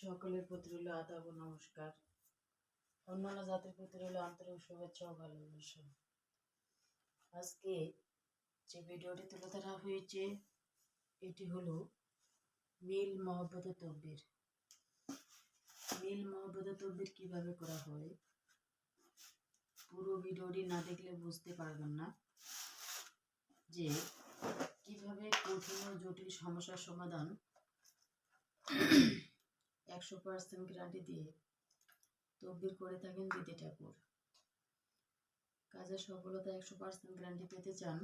সকলের প্রতি রইল আদাব নমস্কার। অন্যান্য জাতির প্রতি রইল আন্তরিক শুভেচ্ছা ও ভালোবাসা। আজকে যে ভিডিওটি তুলে ধরা হয়েছে, এটি হলো মিল মহব্বত তকবির। মিল মহব্বত তকবির কীভাবে করা হয়, পুরো ভিডিওটি না দেখলে বুঝতে পারবেন না। যে কীভাবে কঠিন ও জটিল সমস্যার সমাধান একশো পার্সেন্ট গ্যারান্টি দিয়ে তকবির করে থাকেন দিদি ঠাকুর। কাজের সফলতা একশো পার্সেন্ট গ্যারান্টি পেতে চান,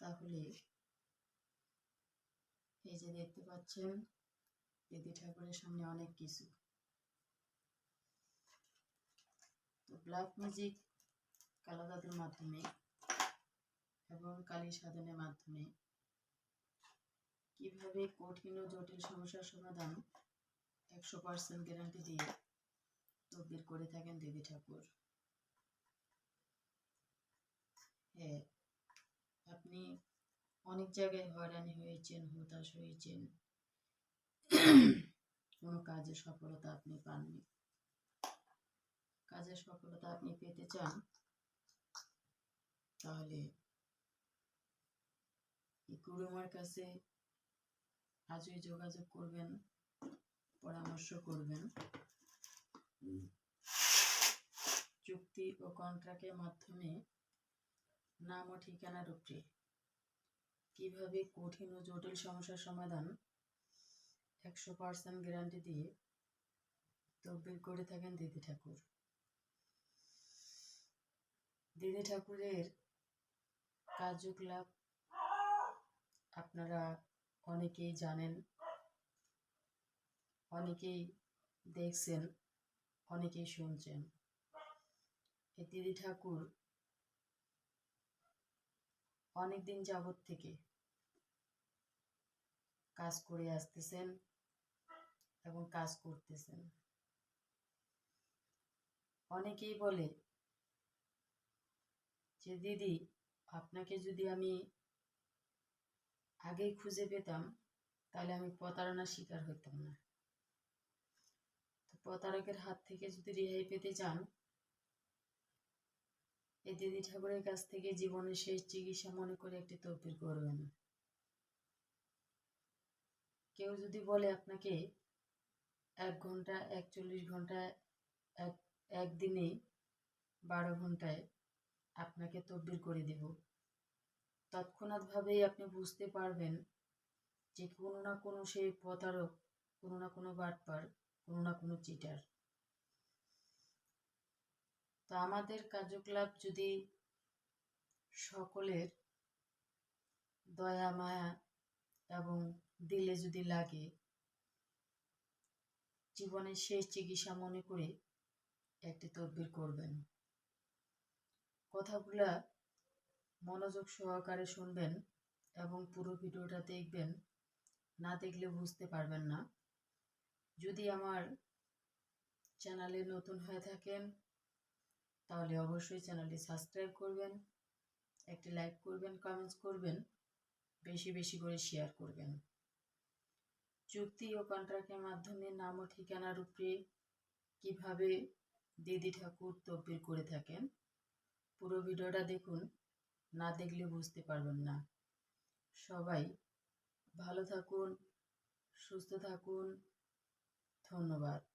তাহলে এই যে দেখতে পাচ্ছেন, দিদি ঠাকুরের সামনে অনেক কিছু। তো ব্ল্যাক ম্যাজিক কালো জাদুর মাধ্যমে এবং কালী সাধনের মাধ্যমে কীভাবে কঠিন ও জটিল সমস্যার সমাধান একশো পার্সেন্ট গ্যারান্টি দিয়ে তদবির করে থাকেন দেবী ঠাকুর। হ্যাঁ আপনি অনেক জায়গায় হয়রানি হয়েছেন, হতাশ হয়েছেন। কোনো কাজে সফলতা আপনি পাননি। কাজের সফলতা আপনি পেতে চান, তাহলে গুরুমার কাছে আজই যোগাযোগ করবেন পরামর্শ করবেন। চুক্তি ও কন্ট্রাক্টের মাধ্যমে নাম ও ঠিকানার উপরে কীভাবে কঠিন ও জটিল সমস্যার সমাধান একশো পার্সেন্ট গ্যারান্টি দিয়ে তকবির করে থাকেন দিদি ঠাকুর। দিদি ঠাকুরের কার্যকলাপ আপনারা অনেকেই জানেন, অনেকেই দেখছেন, অনেকেই শুনছেন। এই দিদি ঠাকুর অনেক দিন যাবৎ থেকে কাজ করে আসতেছেন এবং কাজ করতেছেন। অনেকেই বলে যে, দিদি, আপনাকে যদি আমি আগেই খুঁজে পেতাম, তাহলে আমি প্রতারণার শিকার হইতাম না। প্রতারকের হাত থেকে যদি রেহাই পেতে চান, এই দিদি ঠাকুরের কাছ থেকে জীবনের শেষ চিকিৎসা মনে করে একটি তকবির করবেন। কেউ যদি বলে আপনাকে এক ঘণ্টা, একচল্লিশ ঘণ্টা, এক, একদিনে বারো ঘন্টায় আপনাকে তকবির করে দেব। তৎক্ষণাৎভাবেই আপনি বুঝতে পারবেন যে কোনো না কোনো সেই প্রতারক, কোনো না কোনো বাটপার, কোনো না কোনো চিটার তো আমাদের কার্যকলাপ যদি সকলের দয়া, মায়া এবং দিলে যদি লাগে, জীবনের শেষ চিকিৎসা মনে করে একটি তদবির করবেন। কথাগুলা মনোযোগ সহকারে শুনবেন এবং পুরো ভিডিওটা দেখবেন, না দেখলে বুঝতে পারবেন না। যদি আমার চ্যানেলে নতুন হয়ে থাকেন, তাহলে অবশ্যই চ্যানেলটি সাবস্ক্রাইব করবেন, একটি লাইক করবেন কমেন্টস করবেন, বেশি বেশি করে শেয়ার করবেন। চুক্তি ও কন্ট্রাক্টের মাধ্যমে নাম ও ঠিকানার উপরে কীভাবে দিদি ঠাকুর তকবির করে থাকেন, পুরো ভিডিওটা দেখুন। না দেখলে বুঝতে পারবেন না। সবাই ভালো থাকুন সুস্থ থাকুন। ধন্যবাদ।